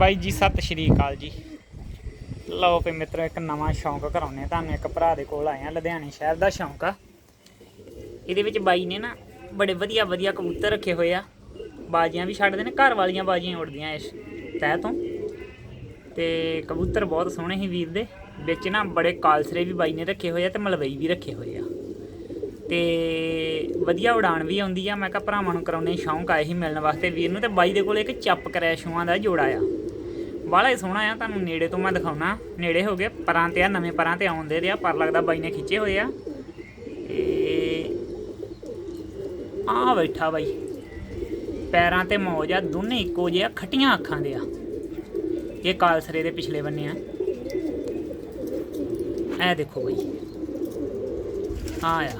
ਬਾਈ ਜੀ, ਸਤਿ ਸ਼੍ਰੀ ਅਕਾਲ ਜੀ। ਲਓ ਵੀ ਮਿੱਤਰੋ, ਇੱਕ ਨਵਾਂ ਸ਼ੌਂਕ ਕਰਾਉਨੇ ਤੁਹਾਨੂੰ ਇੱਕ ਭਰਾ ਦੇ ਕੋਲ ਆਏ ਆ ਲੁਧਿਆਣੇ ਸ਼ਹਿਰ ਦਾ ਸ਼ੌਂਕ ਆ। ਇਹਦੇ ਵਿੱਚ ਬਾਈ ਨੇ ਨਾ ਬੜੇ ਵਧੀਆ ਵਧੀਆ ਕਬੂਤਰ ਰੱਖੇ ਹੋਏ ਆ। ਬਾਜੀਆਂ ਵੀ ਛੱਡਦੇ ਨੇ, ਘਰ ਵਾਲੀਆਂ ਬਾਜੀਆਂ ਉੱਡਦੀਆਂ ਇਸ ਤਹਿ ਤੋਂ। ਤੇ ਕਬੂਤਰ ਬਹੁਤ ਸੋਹਣੇ ਹੀ ਵੀਰ ਦੇ। ਵਿੱਚ ਨਾ ਬੜੇ ਕਾਲਸਰੇ ਵੀ ਬਾਈ ਨੇ ਰੱਖੇ ਹੋਏ ਆ ਤੇ ਮਲਵਈ ਵੀ ਰੱਖੇ ਹੋਏ ਆ। ਤੇ ਵਧੀਆ ਉਡਾਣ ਵੀ ਆਉਂਦੀ ਆ। ਮੈਂ ਕਿਹਾ ਭਰਾਵਾਂ ਨੂੰ ਕਰਾਉਣੇ ਸ਼ੌਂਕ ਆਏ ਸੀ ਮਿਲਣ ਵਾਸਤੇ। ਵੀਰ ਨੂੰ ਤੇ ਬਾਈ ਦੇ ਕੋਲ ਇੱਕ ਚੱਪ ਕਰੈਸ਼ੂਆਂ ਦਾ ਜੋੜਾ ਆ। ਬਾਹਲਾ ਹੀ ਸੋਹਣਾ ਆ, ਤੁਹਾਨੂੰ ਨੇੜੇ ਤੋਂ ਮੈਂ ਦਿਖਾਉਣਾ। ਨੇੜੇ ਹੋ ਗਏ, ਪਰਾਂ ਤੇ ਆ, ਨਵੇਂ ਪਰਾਂ ਤੇ ਆਉਂਦੇ ਦੇ ਆ, ਪਰ ਲੱਗਦਾ ਬਾਈ ਨੇ ਖਿੱਚੇ ਹੋਏ ਆ। ਆ ਬੈਠਾ ਬਾਈ। ਪੈਰਾਂ ਤੇ ਮੌਜ ਆ, ਦੋਨੇ ਇੱਕੋ ਜਿਹੇ ਆ, ਖੱਟੀਆਂ ਅੱਖਾਂ ਦੇ ਆ। ਇਹ ਕਾਲਸਰੇ ਦੇ ਪਿਛਲੇ ਬੰਨੇ ਆ। ਇਹ ਦੇਖੋ ਬਾਈ। ਆ ਆ।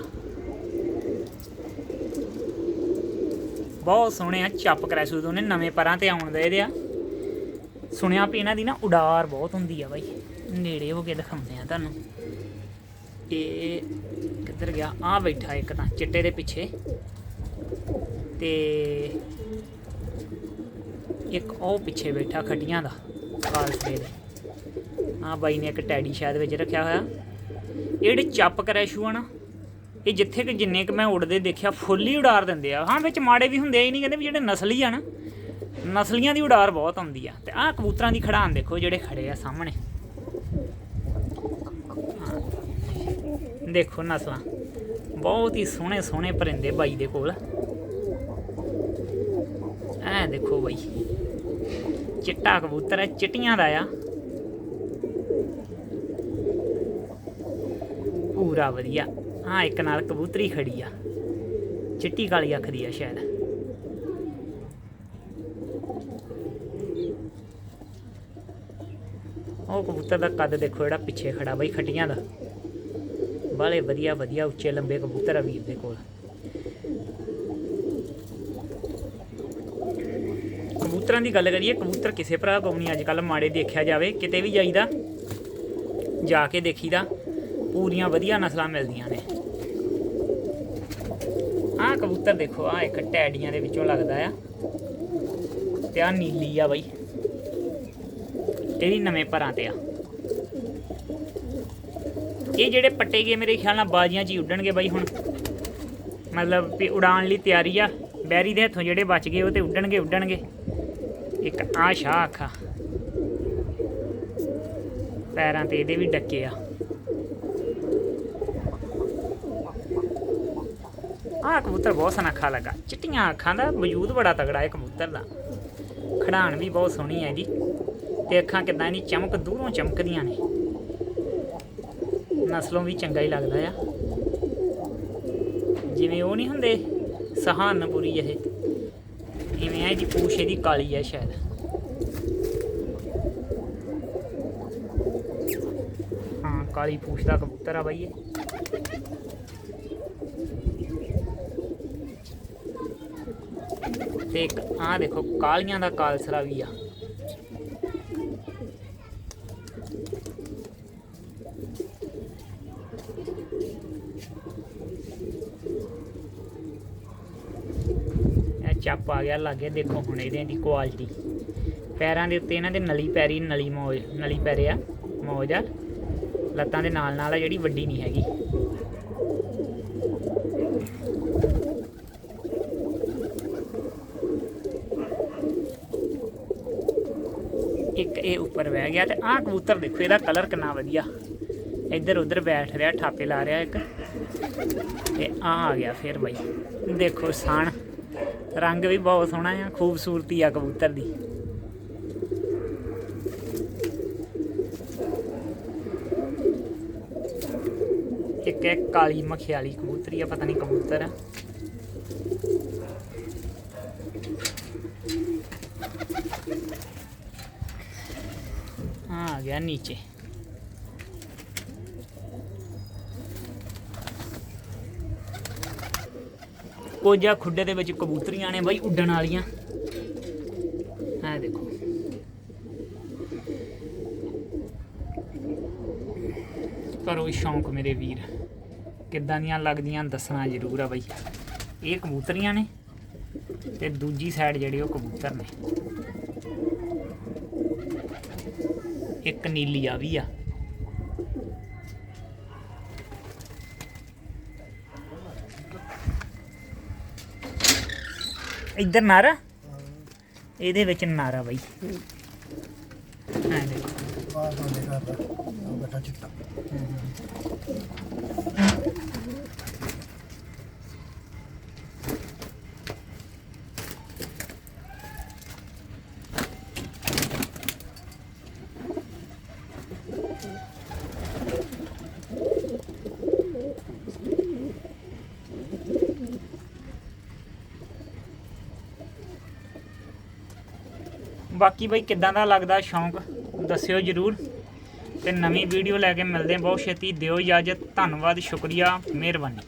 ਬਹੁਤ ਸੋਹਣੇ ਆ, ਚੱਪ ਕਰੈਸੂ ਦੋਨੇ ਨਵੇਂ ਪਰਾਂ ਤੇ ਆਉਣ ਦੇ ਇਹਦੇ ਆ। ਸੁਣਿਆ ਵੀ ਇਹਨਾਂ ਦੀ ਨਾ ਉਡਾਰ ਬਹੁਤ ਹੁੰਦੀ ਆ ਬਾਈ। ਨੇੜੇ ਹੋ ਕੇ ਦਿਖਾਉਂਦੇ ਆ ਤੁਹਾਨੂੰ। ਇਹ ਕਿੱਧਰ ਗਿਆ? ਆ ਬੈਠਾ ਇੱਕ ਤਾਂ, ਚਿੱਟੇ ਦੇ ਪਿੱਛੇ। ਤੇ ਇੱਕ ਉਹ ਪਿੱਛੇ ਬੈਠਾ ਖੱਟੀਆਂ ਦਾ ਕਾਲਸਰੇ ਦੇ। ਆ ਬਾਈ ਨੇ ਇੱਕ ਟੈਡੀ ਸ਼ਾਇਦ ਵਿੱਚ ਰੱਖਿਆ ਹੋਇਆ। ਇਹ ਜਿਹੜੇ ਚੱਪ ਕਰੈਸ਼ੂ ਆ ਨਾ, ਇਹ ਜਿੱਥੇ ਕਿ ਜਿੰਨੇ ਕਿ ਮੈਂ ਉੜਦੇ ਦੇਖਿਆ, ਫੁੱਲ ਹੀ ਉਡਾਰ ਦਿੰਦੇ ਆ। ਹਾਂ, ਵਿੱਚ ਮਾੜੇ ਵੀ ਹੁੰਦੇ ਆ ਹੀ ਨਹੀਂ ਕਹਿੰਦੇ ਵੀ ਜਿਹੜੇ ਨਸਲੀ ਆ ਨਾ ਨਸਲੀਆਂ ਦੀ ਉਡਾਰ ਬਹੁਤ ਆਉਂਦੀ ਆ। ਤੇ ਆਹ ਕਬੂਤਰਾਂ ਦੀ ਖੜਾਨ ਦੇਖੋ, ਜਿਹੜੇ ਖੜੇ ਆ ਸਾਹਮਣੇ। ਦੇਖੋ ਨਸਲਾਂ। ਬਹੁਤ ਹੀ ਸੋਹਣੇ ਸੋਹਣੇ ਪਰਿੰਦੇ ਬਾਈ ਦੇ ਕੋਲ। ਐ ਦੇਖੋ ਬਾਈ। ਚਿੱਟਾ ਕਬੂਤਰ ਹੈ, ਚਿੱਟੀਆਂ ਦਾ ਆ। ਪੂਰਾ ਵਧੀਆ। ਹਾਂ, ਇੱਕ ਨਾਲ ਕਬੂਤਰੀ ਖੜੀ ਆ। ਚਿੱਟੀ ਕਾਲੀ ਅੱਖ ਦੀ ਆ ਸ਼ਾਇਦ। ਉਹ ਕਬੂਤਰ ਦਾ ਕੱਦ ਦੇਖੋ ਜਿਹੜਾ ਪਿੱਛੇ ਖੜਾ ਬਈ ਖੱਟੀਆਂ ਦਾ। ਬਾਲੇ ਵਧੀਆ ਵਧੀਆ, ਉੱਚੇ, ਲੰਬੇ ਕਬੂਤਰ ਆ ਵੀਰ ਦੇ ਕੋਲ। ਕਬੂਤਰਾਂ ਦੀ ਗੱਲ ਕਰੀਏ, ਕਬੂਤਰ ਕਿਸੇ ਭਰਾ ਕੋਲ ਨਹੀਂ ਅੱਜ ਕੱਲ ਮਾੜੇ ਦੇਖਿਆ ਜਾਵੇ, ਕਿਤੇ ਵੀ ਜਾਈਦਾ, ਜਾ ਕੇ ਦੇਖੀਦਾ, ਪੂਰੀਆਂ ਵਧੀਆ ਨਸਲਾਂ ਮਿਲਦੀਆਂ ਨੇ। ਆਹ ਕਬੂਤਰ ਦੇਖੋ ਆ ਇੱਕ ਟੈਡੀਆਂ ਦੇ ਵਿੱਚੋਂ ਲੱਗਦਾ ਆ। ਤੇ ਆ ਨੀਲੀ ਆ ਬਾਈ। ਇਹ ਵੀ ਨਵੇਂ ਪਰਾਂ ਤੇ ਆ। ਇਹ ਜਿਹੜੇ ਪੱਟੇ ਗਏ ਮੇਰੇ ਖਿਆਲ ਨਾਲ ਬਾਜ਼ੀਆਂ 'ਚ ਹੀ ਉੱਡਣਗੇ ਬਾਈ ਹੁਣ। ਮਤਲਬ ਵੀ ਉਡਾਣ ਲਈ ਤਿਆਰੀ ਆ। ਬੈਰੀ ਦੇ ਹੱਥੋਂ ਜਿਹੜੇ ਬਚ ਗਏ ਉਹ ਤੇ ਉੱਡਣਗੇ ਉੱਡਣਗੇ। ਇੱਕ ਆ ਸ਼ਾਹ ਅੱਖਾਂ ਪੈਰਾਂ ਤੇ ਇਹਦੇ ਵੀ ਡੱਕੇ ਆ। ਆਹ ਕਬੂਤਰ ਬਹੁਤ ਸਨਖਾ ਲੱਗਾ। ਚਿੱਟੀਆਂ ਅੱਖਾਂ ਦਾ ਵਜੂਦ ਬੜਾ ਤਗੜਾ ਹੈ ਕਬੂਤਰ ਦਾ। ਖੜਾਣ ਵੀ ਬਹੁਤ ਸੋਹਣੀ ਹੈ ਜੀ। ਤੇ ਅੱਖਾਂ ਕਿਦਾਂ ਇਹਦੀ? ਚਮਕ ਦੂਰੋਂ ਚਮਕਦੀਆਂ ਨੇ। ਨਸਲੋਂ ਵੀ ਚੰਗਾ ਹੀ ਲੱਗਦਾ ਆ। ਜਿਵੇਂ ਉਹ ਨਹੀਂ ਹੁੰਦੇ? ਸਹਾਨਪੁਰੀ ਇਹ। ਇਵੇਂ ਆ ਜੀ, ਪੂਛ ਇਹਦੀ ਕਾਲੀ ਹੈ ਸ਼ਾਇਦ। ਹਾਂ, ਕਾਲੀ ਪੂਛ ਦਾ ਕਬੂਤਰ ਆ ਬਾਈ ਇਹ। ਤੇ ਇੱਕ ਆਹ ਦੇਖੋ, ਕਾਲੀਆਂ ਦਾ ਕਾਲਸਰਾ ਵੀ ਆ। ਚੱਪ ਆ ਗਿਆ ਲਾਗੇ, ਦੇਖੋ ਹੁਣ ਇਹਦੇ ਦੀ ਕੁਆਲਿਟੀ ਪੈਰਾਂ ਦੇ ਉੱਤੇ ਇਹਨਾਂ ਦੇ ਨਲੀ ਪੈਰੀ, ਨਲੀ ਮੋਜ, ਨਲੀ ਪੈਰੇ ਆ, ਮੋਜ ਆ। ਲੱਤਾਂ ਦੇ ਨਾਲ ਨਾਲ ਆ, ਜਿਹੜੀ ਵੱਡੀ ਨਹੀਂ ਹੈਗੀ। ਇੱਕ ਇਹ ਉੱਪਰ ਬਹਿ ਗਿਆ ਤੇ ਆਹ ਕਬੂਤਰ ਦੇਖੋ, ਇਹਦਾ ਕਲਰ ਕਿੰਨਾ ਵਧੀਆ। ਇੱਧਰ ਉੱਧਰ ਬੈਠ ਰਿਹਾ, ਠਾਪੇ ਲਾ ਰਿਹਾ ਇੱਕ। ਤੇ ਆ ਆ ਗਿਆ ਫਿਰ ਬਾਈ। ਦੇਖੋ ਸਣ, ਰੰਗ ਵੀ ਬਹੁਤ ਸੋਹਣਾ ਆ, ਖੂਬਸੂਰਤੀ ਆ ਕਬੂਤਰ ਦੀ। ਇੱਕ ਇੱਕ ਕਾਲੀ ਮਖਿਆਲੀ ਕਬੂਤਰੀ ਆ, ਪਤਾ ਨਹੀਂ ਕਬੂਤਰ ਆ। ਆ ਆ ਗਿਆ ਨੀਚੇ। ਕੋਜਾ ਖੁੱਡੇ ਦੇ ਵਿੱਚ ਕਬੂਤਰੀਆਂ ਨੇ ਬਾਈ ਉੱਡਣ ਵਾਲੀਆਂ। ਆ ਦੇਖੋ। ਕਰੋ ਸ਼ੌਂਕ ਮੇਰੇ ਵੀਰ। ਕਿੱਦਾਂ ਦੀਆਂ ਲੱਗਦੀਆਂ ਦੱਸਣਾ ਜ਼ਰੂਰ ਆ ਬਾਈ। ਇਹ ਕਬੂਤਰੀਆਂ ਨੇ ਤੇ ਦੂਜੀ ਸਾਈਡ ਜਿਹੜੇ ਉਹ ਕਬੂਤਰ ਨੇ। ਇੱਕ ਨੀਲੀ ਆ ਵੀ ਆ। ਇੱਧਰ ਨਾਰਾ। ਇਹਦੇ ਵਿੱਚ ਨਾਰਾ ਬਾਈ। ਐਂ ਦੇਖੋ ਬਾਹਰ ਤੁਹਾਡੇ ਘਰ ਦਾ ਉਹ ਬੈਠਾ ਚਿੱਟਾ। ਬਾਕੀ ਬਈ ਕਿੱਦਾਂ ਦਾ ਲੱਗਦਾ ਸ਼ੌਂਕ, ਦੱਸਿਓ ਜਰੂਰ। ਤੇ ਨਵੀਂ ਵੀਡੀਓ ਲੈ ਕੇ ਮਿਲਦੇ ਹਾਂ। ਬਹੁਤ ਛੇਤੀ ਦਿਓ ਇਜਾਜ਼ਤ। ਧੰਨਵਾਦ, ਸ਼ੁਕਰੀਆ, ਮਿਹਰਬਾਨੀ।